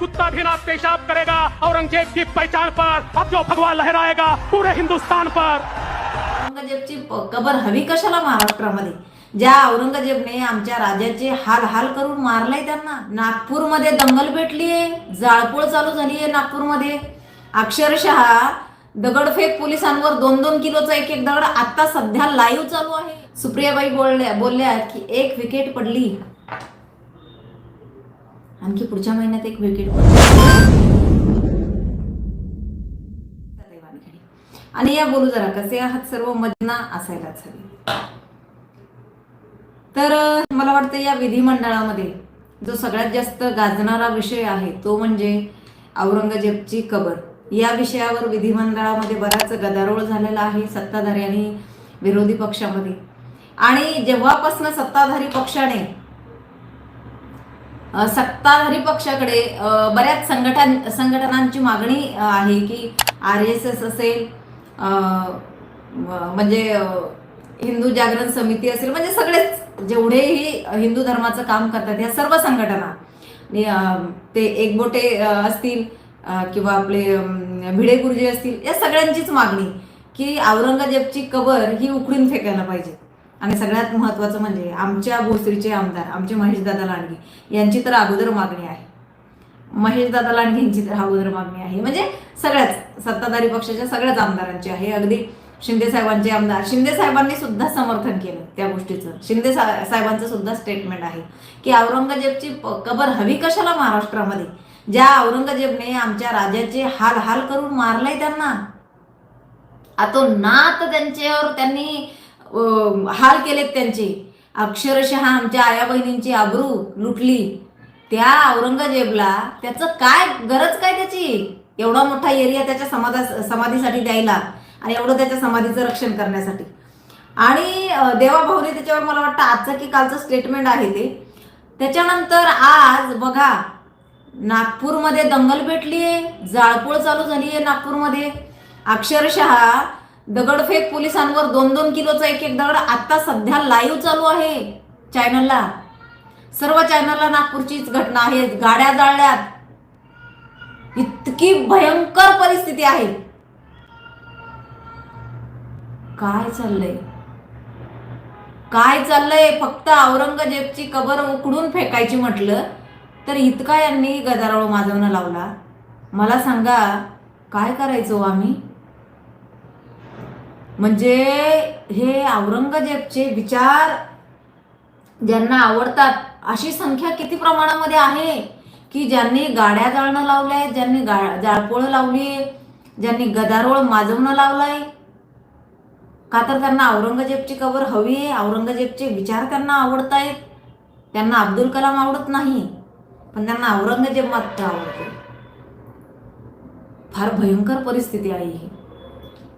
कुत्ता भी ना पेशाब करेगा औरंगजेब की पहचान पर। अब जो भगवा लहराएगा पूरे हिंदुस्तान पर। औरंगजेबची कबर हवी कशाला महाराष्ट्रामध्ये? ज्या औरंगजेबने आमच्या राजाचे हाल हाल करून मारलाय त्यांना नागपूरमध्ये दंगल भेटलीये जाळपोळ चालू झालीये नागपूरमध्ये. अक्षरशः दगडफेक पोलिसांवर दोन दोन किलोचा एक एक दगड आता सध्या लाईव्ह चालू आहे. सुप्रियाबाई बोलल्या बोलल्या की एक विकेट पडली. आणखी पुढच्या महिन्यात एक विकेट आणि या बोलू जरा कसे आहात सर्व? मजना असायलाच हवी. तर मला वाटतं या विधिमंडळामध्ये जो सगळ्यात जास्त गाजणारा विषय आहे तो म्हणजे औरंगजेबची कबर. या विषयावर विधिमंडळामध्ये बराच गदारोळ झालेला आहे सत्ताधारी आणि विरोधी पक्षामध्ये. आणि जेव्हापासून सत्ताधारी पक्षाने सत्ताधारी पक्षाकडे बऱ्याच संघटन संघटनांची मागणी आहे की आर एस एस असेल म्हणजे हिंदू जागरण समिती असेल म्हणजे सगळेच जेवढेही हिंदू धर्माचं काम करतात या सर्व संघटना ते एकबोटे असतील किंवा आपले भिडे गुरुजी असतील या सगळ्यांचीच मागणी की औरंगजेबची कबर ही उकडून फेकायला पाहिजे. आणि सगळ्यात महत्त्वाचं म्हणजे आमच्या भोसरीचे आमदार आमचे महेशदादा लांडगे यांची तर अगोदर मागणी आहे. महेशदादा लांडगे यांची तर अगोदर मागणी आहे. म्हणजे सगळ्याच सत्ताधारी पक्षाच्या सगळ्याच आमदारांची आहे. अगदी शिंदे साहेबांचे आमदार शिंदे साहेबांनी सुद्धा समर्थन केलं त्या गोष्टीचं. शिंदे सा- साहेबांचं सुद्धा स्टेटमेंट आहे की औरंगजेबची कबर हवी कशाला महाराष्ट्रामध्ये? ज्या औरंगजेबने आमच्या राजाचे हाल हाल करून मारलाय त्यांना. आता नात त्यांच्यावर त्यांनी हाल केलेत त्यांचे. अक्षरशः आमच्या आया बहिणींची आबरू लुटली. त्या औरंगजेबला त्याचं काय गरज काय त्याची? एवढा मोठा एरिया त्याच्या समाधा समाधीसाठी द्यायला आणि एवढं त्याच्या समाधीचं रक्षण करण्यासाठी. आणि देवाभाऊने त्याच्यावर मला वाटतं आजचं की कालचं स्टेटमेंट आहे ते. त्याच्यानंतर आज बघा नागपूरमध्ये दंगल पेटलीये जाळपोळ चालू झाली आहे नागपूरमध्ये. अक्षरशः दगडफेक पोलिसांवर दोन दोन किलोचा एक एक दगड आता सध्या लाईव्ह चालू आहे. चॅनलला सर्व चॅनलला नागपूरचीच घटना आहे. गाड्या जाळल्यात. इतकी भयंकर परिस्थिती आहे. काय चाललंय? काय चाललंय? फक्त औरंगजेबची कबर उकडून फेकायची म्हटलं तर इतका यांनी गदारोळ माजवणं लावला. मला सांगा काय करायचो आम्ही? म्हणजे हे औरंगजेबचे विचार ज्यांना आवडतात अशी संख्या किती प्रमाणामध्ये आहे? की ज्यांनी गाड्या जाळणं लावल्या आहेत ज्यांनी गा जाळपोळं लावली आहे ज्यांनी गदारोळ माजवणं लावलाय? का तर त्यांना औरंगजेबची कबर हवी आहे औरंगजेबचे विचार त्यांना आवडत आहेत त्यांना अब्दुल कलाम आवडत नाही पण त्यांना औरंगजेब मात्र आवडतो. फार भयंकर परिस्थिती आहे ही.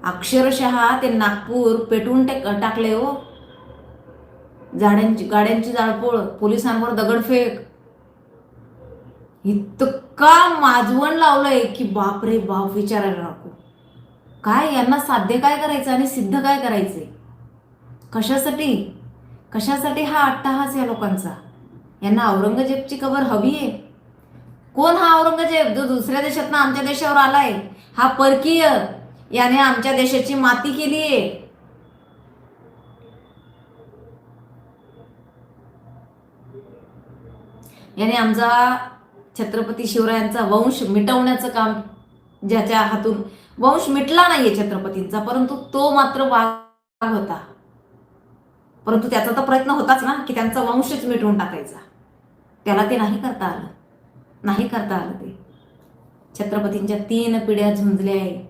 अक्षरशः ते नागपूर पेटवून टेक टाकले हो. झाडांची गाड्यांची जाळपोळ पोलिसांवर दगडफेक. इतका माजवण लावलंय की बाप रे बाप विचारायला नको. काय यांना साध्य काय करायचं आणि सिद्ध काय करायचे कशासाठी? कशासाठी हा अट्टाहास या लोकांचा? यांना औरंगजेबची कबर हवी आहे? कोण हा औरंगजेब जो दुसऱ्या देशातनं आमच्या देशावर आलाय? हा परकीय याने आमच्या देशाची माती केली आहे. याने आमचा छत्रपती शिवरायांचा वंश मिटवण्याचं काम ज्याच्या हातून वंश मिटला नाहीये छत्रपतींचा परंतु तो मात्र वाघ होता. परंतु त्याचा तर प्रयत्न होताच ना की त्यांचा वंशच मिटवून टाकायचा. त्याला ते नाही करता आलं. नाही करता आलं ते. छत्रपतींच्या तीन पिढ्या झुंजल्या आहेत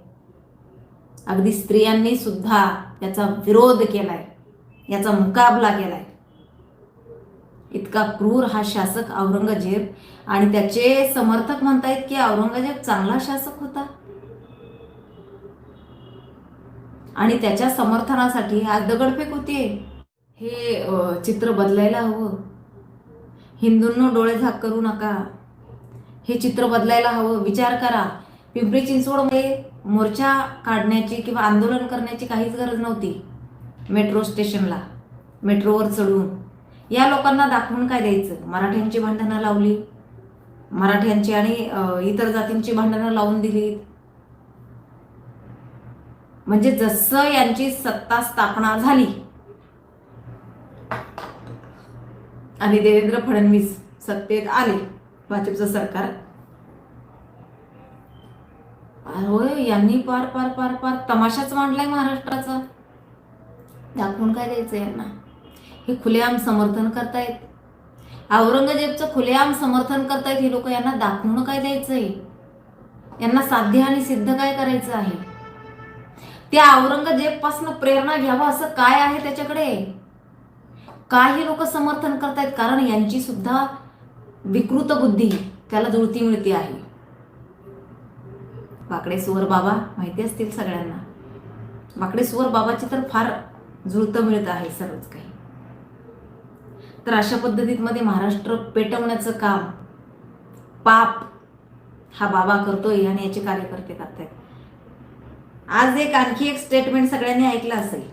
अगदी स्त्रियांनी सुद्धा याचा विरोध केलाय याचा मुकाबला केलाय. इतका क्रूर हा शासक औरंगजेब आणि त्याचे समर्थक म्हणतायत की औरंगजेब चांगला शासक होता. आणि त्याच्या समर्थनासाठी आज दगडफेक होते हे चित्र बदलायला हवं. हिंदूंनो डोळे झाक करू नका. हे चित्र बदलायला हवं. विचार करा. पिंपरी चिंचवडमध्ये मोर्चा काढण्याची किंवा आंदोलन करण्याची काहीच गरज नव्हती. मेट्रो स्टेशनला. मेट्रोवर चढून. या लोकांना दाखवून काय द्यायचं? मराठ्यांची भांडणं लावली. मराठ्यांची आणि इतर जातींची भांडणं लावून दिली. म्हणजे जसं यांची सत्ता स्थापना झाली. आणि देवेंद्र फडणवीस सत्तेत आले. भाजपचं सरकार होय यांनी पार पार पार पार तमाशाच मांडलाय महाराष्ट्राचा. दाखवून काय द्यायचं यांना? हे खुलेआम समर्थन करतायत. औरंगजेबचं खुलेआम समर्थन करतायत हे लोक यांना दाखवून काय द्यायचंय यांना साध्य आणि सिद्ध काय करायचं आहे? त्या औरंगजेबपासून प्रेरणा घ्यावा असं काय आहे त्याच्याकडे? काही लोक समर्थन करतायत? कारण यांची सुद्धा विकृत बुद्धी त्याला जुळती मिळती आहे. वाकडे सुवर बाबा माहिती असतील सगळ्यांना. वाकडे सुवर बाबाची तर फार जुळतं मिळत आहे सर्वच काही. तर अशा पद्धतीमध्ये महाराष्ट्र पेटवण्याचं काम पाप हा बाबा करतोय आणि याचे कार्यकर्ते करतायत. आज एक आणखी एक स्टेटमेंट सगळ्यांनी ऐकलं असेल.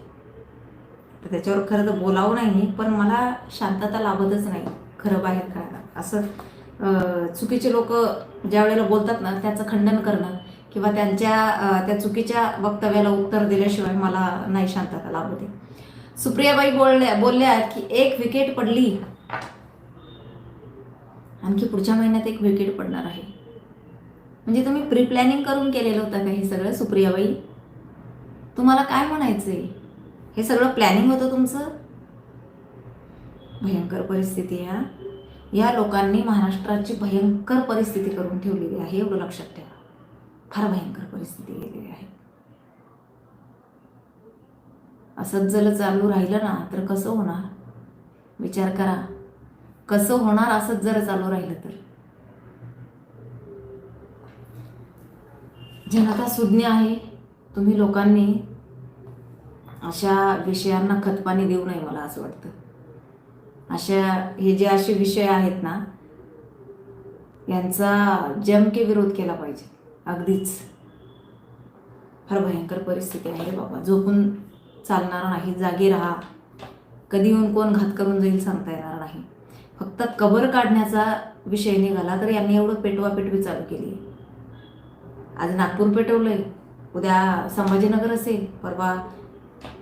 तर त्याच्यावर खरं तर बोलावं नाही पण मला शांतता लाभतच नाही खरं बाहेर कळायला असं चुकीचे लोक ज्या वेळेला बोलतात ना त्याचं खंडन करणं किंवा त्यांच्या त्या चुकीच्या वक्तव्याला उत्तर दिल्याशिवाय मला नाही शांतता लाभते. सुप्रियाबाई बोलल्या बोलल्या की एक विकेट पडली. आणखी पुढच्या महिन्यात एक विकेट पडणार आहे. म्हणजे तुम्ही प्री प्लॅनिंग करून केलेलं होतं का हे सगळं सुप्रियाबाई? तुम्हाला काय म्हणायचंय? हे सगळं प्लॅनिंग होतं तुमचं? भयंकर परिस्थिती आहे या लोकांनी महाराष्ट्राची भयंकर परिस्थिती करून ठेवलेली आहे एवढं लक्षात ठेवा. फार भयंकर परिस्थिती गेलेली आहे. असंच जर चालू राहिलं ना तर कसं होणार? विचार करा. कसं होणार असंच जर चालू राहिलं तर? जनता सुज्ञ आहे. तुम्ही लोकांनी अशा विषयांना खतपाणी देऊ नये मला असं वाटतं. अशा हे जे असे विषय आहेत ना यांचा जमके विरोध केला पाहिजे. अगदीच. फार भयंकर परिस्थिती आहे बाबा. झोपून चालणार नाही जागी राहा. कधी येऊन कोण घात करून जाईल सांगता येणार नाही. फक्त कबर काढण्याचा विषय निघाला तर यांनी एवढं पेटवा पेटवी चालू केली. आज नागपूर पेटवलंय. उद्या संभाजीनगर असेल परवा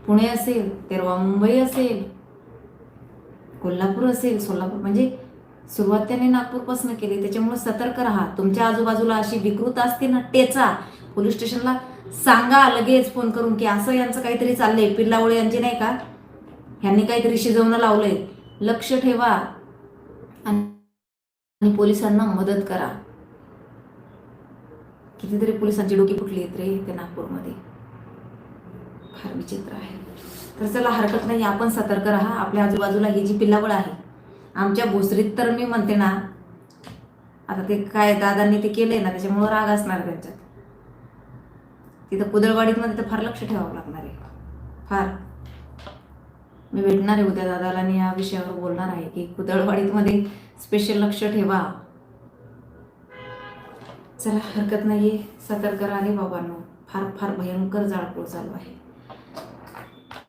पुणे असेल तेरवा मुंबई असेल कोल्हापूर असेल सोलापूर. म्हणजे सुरुवात त्यांनी नागपूरपासून केली. त्याच्यामुळे सतर्क राहा. तुमच्या आजूबाजूला अशी विकृत असते ना टेचा. पोलीस स्टेशनला सांगा लगेच फोन करून की असं यांचं काहीतरी चाललंय. पिल्लावळे यांचे नाही का? ह्यांनी काहीतरी शिजवणं लावलंय. लक्ष ठेवा. आणि पोलिसांना मदत करा. कितीतरी पोलिसांची डोकी फुटली आहेत रे ते नागपूरमध्ये. फार विचित्र आहे. तर चला हरकत नाही. आपण सतर्क राहा. आपल्या आजूबाजूला ही जी पिल्लावळ आहे आमच्या भोसरीत तर मी म्हणते ना आता ते काय दादांनी ते केलंय ना त्याच्यामुळं राग असणार त्यांच्यात. तिथं कुदळवाडीमध्ये तर फार लक्ष ठेवावं लागणार आहे. फार. मी भेटणार आहे उद्या दादाला आणि या विषयावर बोलणार आहे की कुदळवाडीमध्ये स्पेशल लक्ष ठेवा. चला हरकत नाही सतर्क राहा रे बाबांनो. फार फार भयंकर जाळपोळ चालू आहे.